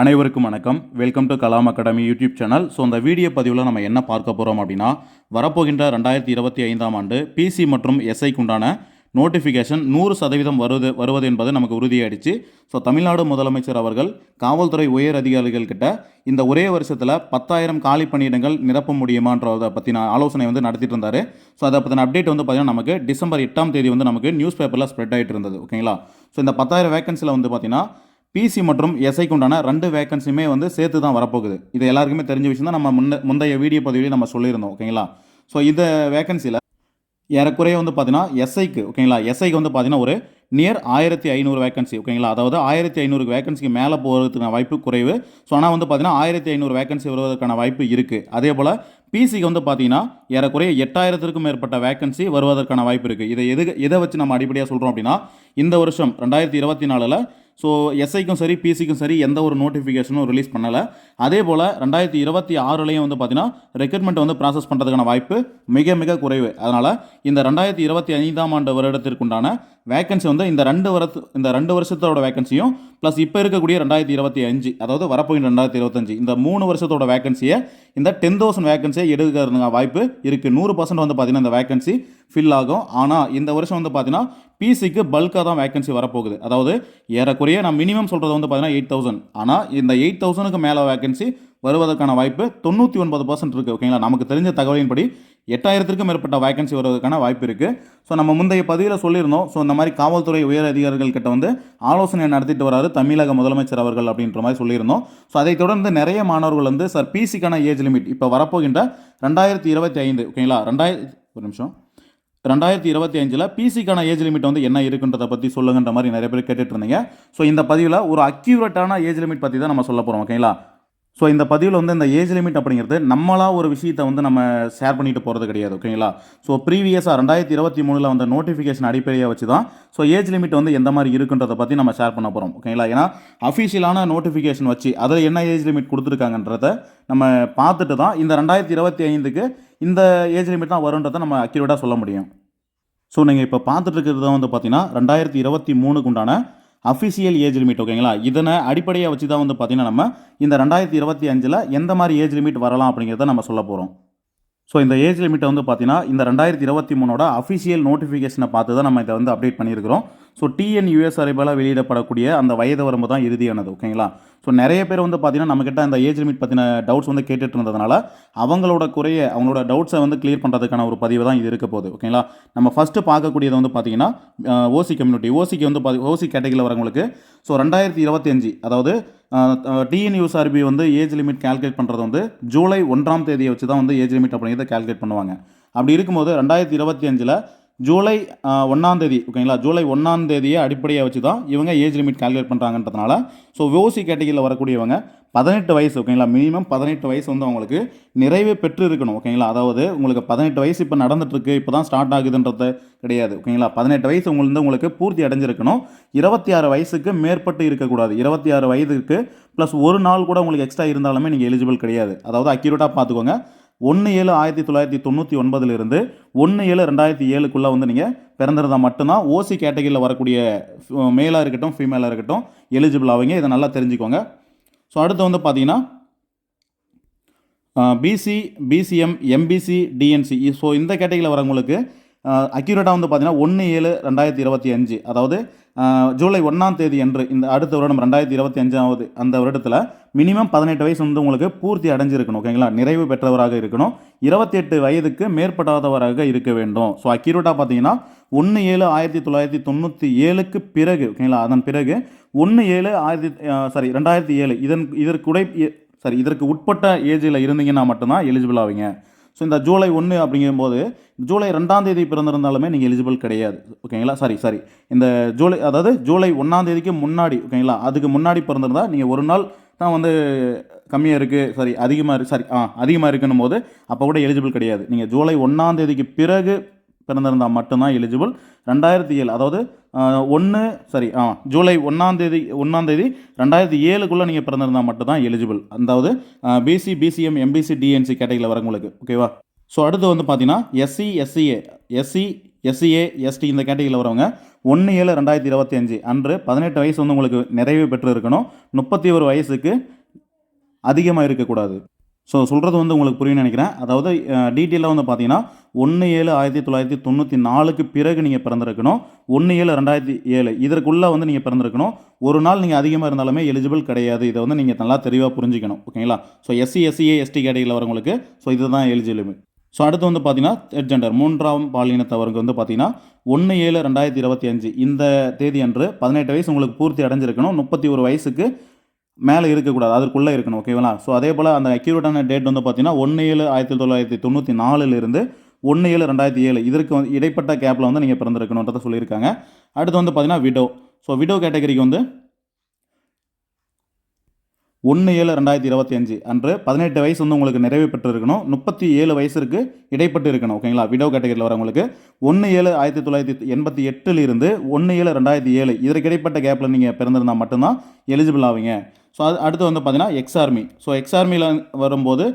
அனைவருக்கும் வணக்கம். Welcome to Kalam academy YouTube channel so இந்த வீடியோ பதிவில் நம்ம என்ன பார்க்க போகிறோம் அப்படின்னா வரப்போகின்ற ரெண்டாயிரத்தி இருபத்தி ஐந்தாம் ஆண்டு பிசி மற்றும் எஸ்ஐக்கு உண்டான நோட்டிஃபிகேஷன் நூறு சதவீதம் வருவது வருவது என்பது நமக்கு உறுதியாயிடுச்சு. ஸோ தமிழ்நாடு முதலமைச்சர் அவர்கள் காவல்துறை உயர் அதிகாரிகள் கிட்ட இந்த ஒரே வருஷத்தில் பத்தாயிரம் காலி பணியிடங்கள் நிரப்ப முடியுமான்றதை பற்றின ஆலோசனை வந்து நடத்திட்டு இருந்தார். ஸோ அதை பற்றின அப்டேட் வந்து பார்த்தீங்கன்னா நமக்கு டிசம்பர் எட்டாம் தேதி வந்து நமக்கு நியூஸ் பேப்பரில் ஸ்ப்ரெட் ஆகிட்டு இருந்தது. ஓகேங்களா ஸோ இந்த பத்தாயிரம் வேகன்சியில் வந்து பார்த்தீங்கன்னா பிசி மற்றும் எஸ்ஐக்கு உண்டான ரெண்டு வேகன்சியுமே வந்து சேர்த்து தான் வரப்போகுது. இது எல்லாருக்குமே தெரிஞ்ச விஷயம் தான். நம்ம முன்ன முந்தைய வீடியோ பதிவிலையும் நம்ம சொல்லியிருந்தோம் ஓகேங்களா ஸோ இந்த வேகன்சியில் ஏறக்குறைய வந்து பார்த்தீங்கன்னா எஸ்ஐக்கு ஓகேங்களா எஸ்ஐக்கு வந்து பார்த்தீங்கன்னா ஒரு நியர் ஆயிரத்தி ஐநூறு வேகன்சி ஓகேங்களா அதாவது ஆயிரத்தி ஐநூறு வேகன்சிக்கு மேலே போகிறதுக்கான வாய்ப்பு குறைவு. ஸோ ஆனால் வந்து பார்த்தீங்கன்னா ஆயிரத்தி ஐநூறு வேகன்சி வருவதற்கான வாய்ப்பு இருக்குது அதே போல் பிசிக்கு வந்து பார்த்தீங்கன்னா ஏறக்குறைய எட்டாயிரத்திற்கும் மேற்பட்ட வேகன்சி வருவதற்கான வாய்ப்பு இருக்குது இதை எது எதை வச்சு நம்ம அடிப்படையாக சொல்கிறோம் அப்படின்னா இந்த வருஷம் ரெண்டாயிரத்தி இருபத்தி நாலில் ஸோ எஸ்ஐக்கும் சரி பிசிக்கும் சரி எந்த ஒரு நோட்டிஃபிகேஷனும் ரிலீஸ் பண்ணலை. அதே போல் ரெண்டாயிரத்தி இருபத்தி ஆறுலையும் வந்து பார்த்தீங்கன்னா ரெக்ரூட்மெண்ட் வந்து ப்ராசஸ் பண்ணுறதுக்கான வாய்ப்பு மிக மிக குறைவு. அதனால் இந்த ரெண்டாயிரத்தி இருபத்தி ஐந்தாம் ஆண்டு வருடத்திற்குண்டான வேகன்சி வந்து இந்த ரெண்டு வருஷத்து இந்த ரெண்டு வருஷத்தோட வேகன்சியும் ப்ளஸ் இப்போ இருக்கக்கூடிய ரெண்டாயிரத்தி இருபத்தி அஞ்சு அதாவது வரப்போகின்ற ரெண்டாயிரத்தி இருபத்தஞ்சு இந்த மூணு வருஷத்தோட வேகன்சியை இந்த டென் தௌசண்ட் வேகன்சியை எடுக்கிறதுக்கு வாய்ப்பு இருக்குது நூறு பர்சன்ட் வந்து பார்த்தீங்கன்னா இந்த வேகன்சி ஃபில் ஆகும். ஆனால் இந்த வருஷம் வந்து பார்த்தீங்கன்னா பிசிக்கு பல்காக தான் வேகன்சி வரப்போகுது. அதாவது ஏறக்குறைய நான் மினிமம் சொல்கிறது வந்து பார்த்தீங்கன்னா எயிட் தௌசண்ட் ஆனால் இந்த எயிட் தௌசண்ட்க்கு மேலே வேகன்சி வருவதற்கான வாய்ப்பு தொண்ணூற்றி ஒன்பது பர்சன்ட் இருக்குது ஓகேங்களா நமக்கு தெரிஞ்ச தகவலின்படி எட்டாயிரத்திற்கும் மேற்பட்ட வேகன்சி வருவதற்கான வாய்ப்பு இருக்குது ஸோ நம்ம முந்தைய பதிவில் சொல்லியிருந்தோம். ஸோ இந்த மாதிரி காவல்துறை உயர் அதிகாரிகள் கிட்ட வந்து ஆலோசனை நடத்திட்டு வராரு தமிழக முதலமைச்சர் அவர்கள் அப்படின்ற மாதிரி சொல்லியிருந்தோம். ஸோ அதைத் தொடர்ந்து நிறைய மாணவர்கள் வந்து சார் பிசிக்கான ஏஜ் லிமிட் இப்போ வரப்போகின்ற ரெண்டாயிரத்தி இருபத்தி ஐந்து ஓகேங்களா ரெண்டாயிரத்தி ஒரு நிமிஷம். ரெண்டாயிரத்தி இருபத்தி அஞ்சில் பிசிக்கான ஏஜ் லிமிட் வந்து என்ன இருக்குன்றதை பற்றி சொல்லுங்கன்ற மாதிரி நிறைய பேர் கேட்டுட்டு இருந்தீங்க ஸோ இந்த பதிவில் ஒரு அக்யூரேட்டான ஏஜ் லிமிட் பற்றி தான் நம்ம சொல்ல போகிறோம் ஓகேங்களா ஸோ இந்த பதிவில் வந்து இந்த ஏஜ் லிமிட் அப்படிங்கிறது நம்மளாக ஒரு விஷயத்தை வந்து நம்ம ஷேர் பண்ணிட்டு போகிறது கிடையாது ஓகேங்களா ஸோ ப்ரீவியஸாக ரெண்டாயிரத்தி இருபத்தி மூணில் வந்த நோட்டிஃபிகேஷன் அடிப்படையாக வச்சு தான் ஸோ ஏஜ் லிமிட் வந்து எந்த மாதிரி இருக்குன்றதை பற்றி நம்ம ஷேர் பண்ண போகிறோம் ஓகேங்களா ஏன்னா அஃபிஷியலான நோட்டிஃபிகேஷன் வச்சு அதில் என்ன ஏஜ் லிமிட் கொடுத்துருக்காங்கன்றத நம்ம பார்த்துட்டு தான் இந்த ரெண்டாயிரத்தி இருபத்தி ஐந்துக்கு இந்த ஏஜ் லிமிட் தான் வருன்றதை நம்ம அக்யூரேட்டாக சொல்ல முடியும். ஸோ நீங்கள் இப்போ பார்த்துட்டு இருக்கிறது வந்து பார்த்தீங்கன்னா ரெண்டாயிரத்தி இருபத்தி மூணுக்கு உண்டான அஃபிஷியல் ஏஜ் லிமிட் ஓகேங்களா இதனை அடிப்படையாக வச்சு தான் வந்து பார்த்தீங்கன்னா நம்ம இந்த ரெண்டாயிரத்தி இருபத்தி அஞ்சில் எந்த மாதிரி ஏஜ் லிமிட் வரலாம் அப்படிங்கிறத நம்ம சொல்ல போகிறோம் ஸோ இந்த ஏஜ் லிமிட்டை வந்து பார்த்தீங்கன்னா இந்த ரெண்டாயிரத்தி இருபத்தி மூணோட அஃபிஷியல் நோட்டிஃபிகேஷனை பார்த்து தான் நம்ம இதை வந்து அப்டேட் பண்ணியிருக்கிறோம். ஸோ டிஎன் யூஎஸ் வெளியிடப்படக்கூடிய அந்த வயது வரம்பு தான் இறுதியானது ஓகேங்களா ஸோ நிறைய பேர் வந்து பார்த்தீங்கன்னா நம்மக்கிட்ட அந்த ஏஜ் லிமிட் பற்றின டவுட்ஸ் வந்து கேட்டுட்டு இருந்ததுனால அவங்களோட குறைய அவங்களோட டவுட்ஸை வந்து கிளியர் பண்ணுறதுக்கான ஒரு பதிவு தான் இது இருக்க போகுது ஓகேங்களா நம்ம ஃபஸ்ட்டு பார்க்கக்கூடியது வந்து பார்த்தீங்கன்னா ஓசி கம்யூனிட்டி ஓசிக்கு வந்து பாத்தி ஓசி கேட்டகரியில் வரவங்களுக்கு ஸோ ரெண்டாயிரத்தி இருபத்தஞ்சு அதாவது டிஎன்யூஎஸ்ஆர்பி வந்து ஏஜ் லிமிட் கால்குலேட் பண்ணுறது வந்து ஜூலை ஒன்றாம் தேதியை வச்சு தான் வந்து ஏஜ் லிமிட் அப்படிங்கிறத கால்குலேட் பண்ணுவாங்க. அப்படி இருக்கும்போது ரெண்டாயிரத்தி இருபத்தி அஞ்சில் ஜூலை ஒன்றாந்தேதி ஓகேங்களா? ஜூலை ஒன்றாந்தேதியை அடிப்படையாக வச்சு தான் இவங்க ஏஜ் லிமிட் கால்குலேட் பண்ணுறாங்கன்றதுனால ஸோ ஓசி கேட்டகிரியில் வரக்கூடியவங்க பதினெட்டு வயசு ஓகேங்களா? மினிமம் பதினெட்டு வயசு வந்து அவங்களுக்கு நிறைவே பெற்று இருக்கணும் ஓகேங்களா? அதாவது உங்களுக்கு பதினெட்டு வயசு இப்போ நடந்துட்டுருக்கு இப்போ தான் ஸ்டார்ட் ஆகுதுன்றது கிடையாது ஓகேங்களா? பதினெட்டு வயசு உங்களுக்கு உங்களுக்கு பூர்த்தி அடைஞ்சிருக்கணும். இருபத்தி ஆறு வயசுக்கு மேற்பட்டு இருக்கக்கூடாது. இருபத்தி ஆறு வயதுக்கு ப்ளஸ் ஒரு நாள் கூட உங்களுக்கு எக்ஸ்ட்ரா இருந்தாலுமே நீங்கள் எலிஜிபிள் கிடையாது. அதாவது அக்யூரேட்டாக பார்த்துக்கோங்க. ஒன்று ஏழு ஆயிரத்தி தொள்ளாயிரத்தி தொண்ணூற்றி ஒன்பதுலேருந்து ஒன்று ஏழு ரெண்டாயிரத்தி ஏழுக்குள்ளே வந்து நீங்கள் பிறந்திருந்தால் மட்டும்தான். ஓசி கேட்டகரியில் வரக்கூடிய மேலாக இருக்கட்டும் ஃபீமேலாக இருக்கட்டும் எலிஜிபிள் ஆவீங்க. இதை நல்லா தெரிஞ்சுக்கோங்க. ஸோ அடுத்து வந்து பார்த்தீங்கன்னா BC BCM MBC DNC so இந்த கேட்டகரியில் வரவங்களுக்கு அக்யூரேட்டாக வந்து பார்த்தீங்கன்னா ஒன்று ஏழு ரெண்டாயிரத்தி இருபத்தி அஞ்சு. அதாவது ஜூலை ஒன்றாம் தேதி அன்று இந்த அடுத்த வருடம் ரெண்டாயிரத்தி இருபத்தி அஞ்சாவது அந்த வருடத்தில் மினிமம் பதினெட்டு வயசு வந்து உங்களுக்கு பூர்த்தி அடைஞ்சிருக்கணும் ஓகேங்களா நிறைவு பெற்றவராக இருக்கணும். இருபத்தி எட்டு வயதுக்கு மேற்படாதவராக இருக்க வேண்டும். ஸோ அக்யூரேட்டாக பார்த்தீங்கன்னா ஒன்று ஏழு ஆயிரத்தி தொள்ளாயிரத்தி தொண்ணூற்றி ஏழுக்கு பிறகு ஓகேங்களா அதன் பிறகு ஒன்று ஏழு ஆயிரத்தி சாரி ரெண்டாயிரத்தி ஏழு இதன் இதற்கு உடை சாரி இதற்கு உட்பட்ட ஏஜில் இருந்தீங்கன்னா மட்டும்தான் எலிஜிபிள் ஆவீங்க. ஸோ இந்த ஜூலை ஒன்று அப்படிங்கும்போது ஜூலை ரெண்டாம் தேதி பிறந்திருந்தாலுமே நீங்கள் எலிஜிபிள் கிடையாது. ஓகேங்களா சாரி சாரி இந்த ஜூலை அதாவது ஜூலை ஒன்றாம் தேதிக்கு முன்னாடி ஓகேங்களா அதுக்கு முன்னாடி பிறந்திருந்தால் நீங்கள் ஒரு நாள் தான் வந்து கம்மியாக இருக்குது சாரி அதிகமாக இருக்குது சாரி ஆ அதிகமாக இருக்குன்னும் போது அப்போ கூட எலிஜிபிள் கிடையாது. நீங்கள் ஜூலை ஒன்றாம் தேதிக்கு பிறகு பிறந்திருந்தால் மட்டும்தான் எலிஜிபிள் ரெண்டாயிரத்தி ஏழு அதாவது ஒன்று சரி ஆ ஜூலை ஒன்றாந்தேதி ஒன்றாந்தேதி ரெண்டாயிரத்தி ஏழுக்குள்ளே நீங்கள் பிறந்திருந்தால் மட்டும்தான் எலிஜிபிள் அதாவது பிசி பிசிஎம் எம்பிசி டிஎன்சி கேட்டகரியில் வரவங்களுக்கு ஓகேவா ஸோ அடுத்து வந்து பார்த்தீங்கன்னா SC SCA SC SCA ST இந்த கேட்டகரியில் வரவங்க ஒன்று ஏழு ரெண்டாயிரத்தி இருபத்தி அஞ்சு அன்று பதினெட்டு வயசு வந்து உங்களுக்கு நிறைவு பெற்று இருக்கணும் முப்பத்தி ஒரு வயசுக்கு அதிகமாக இருக்கக்கூடாது. ஸோ சொல்கிறது வந்து உங்களுக்கு புரியும் நினைக்கிறேன். அதாவது டீட்டெயிலாக வந்து பார்த்தீங்கன்னா ஒன்று ஏழு ஆயிரத்தி தொள்ளாயிரத்தி தொண்ணூற்றி நாலுக்கு பிறகு நீங்கள் பிறந்திருக்கணும். ஒன்று ஏழு ரெண்டாயிரத்தி ஏழு. இதற்குள்ளே வந்து நீங்கள் பிறந்திருக்கணும். ஒரு நாள் நீங்கள் அதிகமாக இருந்தாலுமே எலிஜிபிள் கிடையாது. இதை வந்து நீங்கள் நல்லா தெளிவாக புரிஞ்சுக்கணும். ஓகேங்களா? ஸோ எஸ்சி எஸ்சிஏ எஸ்டி கேட்டகரியில் வரவங்களுக்கு ஸோ இதுதான் எலிஜிபிள் ஸோ அடுத்து வந்து பார்த்தீங்கன்னா தேர்ட் ஜெண்டர் மூன்றாம் பாலினத்தவருக்கு வந்து பார்த்தீங்கன்னா ஒன்று ஏழு ரெண்டாயிரத்தி இருபத்தி அஞ்சு. இந்த தேதி அன்று பதினெட்டு வயசு உங்களுக்கு பூர்த்தி அடைஞ்சிருக்கணும். முப்பத்தி ஒரு வயசுக்கு மேலே இருக்கக்கூடாது. அதற்குள்ளே இருக்கணும். ஓகேங்களா? ஸோ அதே போல் அந்த அக்யூரேட்டான டேட் வந்து பார்த்தீங்கன்னா ஒன்று ஏழு ஆயிரத்தி தொள்ளாயிரத்தி தொண்ணூற்றி நாலுலேருந்து ஒன்று ஏழு ரெண்டாயிரத்தி ஏழு. இதற்கு வந்து இடைப்பட்ட கேப்பில் வந்து நீங்கள் பிறந்திருக்கணுன்றதை சொல்லியிருக்காங்க. அடுத்து வந்து பார்த்தீங்கன்னா விடோ. ஸோ விடோ கேட்டகரிக்கு வந்து ஒன்று ஏழு ரெண்டாயிரத்தி இருபத்தி அஞ்சு. அன்று பதினெட்டு வயசு வந்து உங்களுக்கு நிறைவு பெற்றிருக்கணும். முப்பத்தி ஏழு வயசுக்கு இடைப்பட்டு இருக்கணும். ஓகேங்களா விடோ கேட்டகரியில் வரவங்களுக்கு ஒன்று ஏழு ஆயிரத்தி தொள்ளாயிரத்தி எண்பத்தி எட்டுலேருந்து ஒன்று ஏழு ரெண்டாயிரத்தி ஏழு. இதற்கு இடைப்பட்ட கேப்பில் நீங்கள் பிறந்திருந்தால் மட்டும்தான் எலிஜிபிள் ஆவீங்க. ஸோ அது அடுத்து வந்து பார்த்தீங்கன்னா எக்ஸார்மி ஸோ எக்ஸ் ஆர்மியில் வரும்போது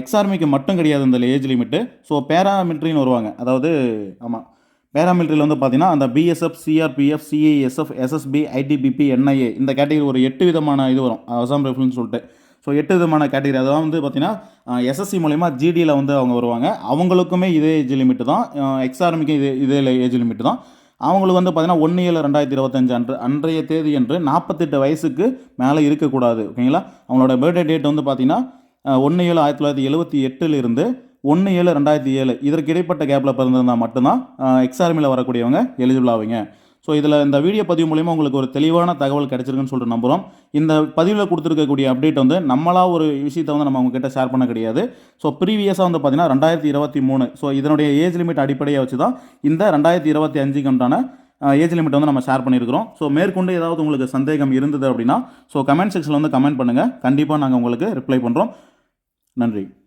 எக்ஸ்ஆர்மிக்கு மட்டும் கிடையாது இந்த ஏஜ் லிமிட்டு ஸோ பேராமிலிட்ரின்னு வருவாங்க. அதாவது ஆமாம் பேராமிலிட்ரியில் வந்து பார்த்தீங்கன்னா அந்த BSF CRPF CASF SSB ITBP NIA இந்த கேட்டகரி ஒரு எட்டு விதமான இது வரும். அசாம் ரைஃபிள்னு சொல்லிட்டு. ஸோ எட்டு விதமான கேட்டகரி அதாவது வந்து பார்த்திங்கன்னா எஸ்எஸ்சி மூலிமா ஜிடியில் வந்து அவங்க வருவாங்க. அவங்களுக்குமே இதே ஏஜ் லிமிட்டு தான். எக்ஸ்ஆர்மிக்கும் இதே இதே ஏஜ் லிமிட்டு தான். அவங்களுக்கு வந்து பார்த்தீங்கன்னா ஒன்று ஏழு ரெண்டாயிரத்தி இருபத்தஞ்சு அன்று அன்றைய தேதி அன்று நாற்பத்தெட்டு வயசுக்கு மேலே இருக்கக்கூடாது. ஓகேங்களா? அவங்களோட பர்த்டே டேட் வந்து பார்த்தீங்கன்னா ஒன்று ஏழு ஆயிரத்தி தொள்ளாயிரத்தி எழுபத்தி எட்டுலேருந்து ஒன்று ஏழு ரெண்டாயிரத்தி ஏழு. இதற்கு இடைப்பட்ட கேப்பில் பிறந்திருந்தால் மட்டும்தான் எக்ஸார்மியில் வரக்கூடியவங்க எலிஜிபிள் ஆவீங்க. ஸோ இதில் இந்த வீடியோ பதிவு மூலிமா உங்களுக்கு ஒரு தெளிவான தகவல் கிடைச்சிருக்குன்னு சொல்லிட்டு நம்புகிறோம் இந்த பதிவில் கொடுத்துருக்கக்கூடிய அப்டேட் வந்து நம்மளாக ஒரு விஷயத்தை வந்து நம்ம உங்ககிட்ட ஷேர் பண்ண கிடையாது. ஸோ ப்ரீவியஸாக வந்து பார்த்திங்கன்னா ரெண்டாயிரத்தி இருபத்தி மூணு. ஸோ இதனுடைய ஏஜ் லிமிட் அடிப்படையாக வச்சு தான் இந்த ரெண்டாயிரத்தி இருபத்தி அஞ்சுக்கு உண்டான ஏஜ் லிமிட் வந்து நம்ம ஷேர் பண்ணியிருக்கிறோம். ஸோ மேற்கொண்டு ஏதாவது உங்களுக்கு சந்தேகம் இருந்தது அப்படின்னா ஸோ கமெண்ட் செக்ஷனில் வந்து கமெண்ட் பண்ணுங்கள் கண்டிப்பாக நாங்கள் உங்களுக்கு ரிப்ளை பண்ணுறோம் நன்றி.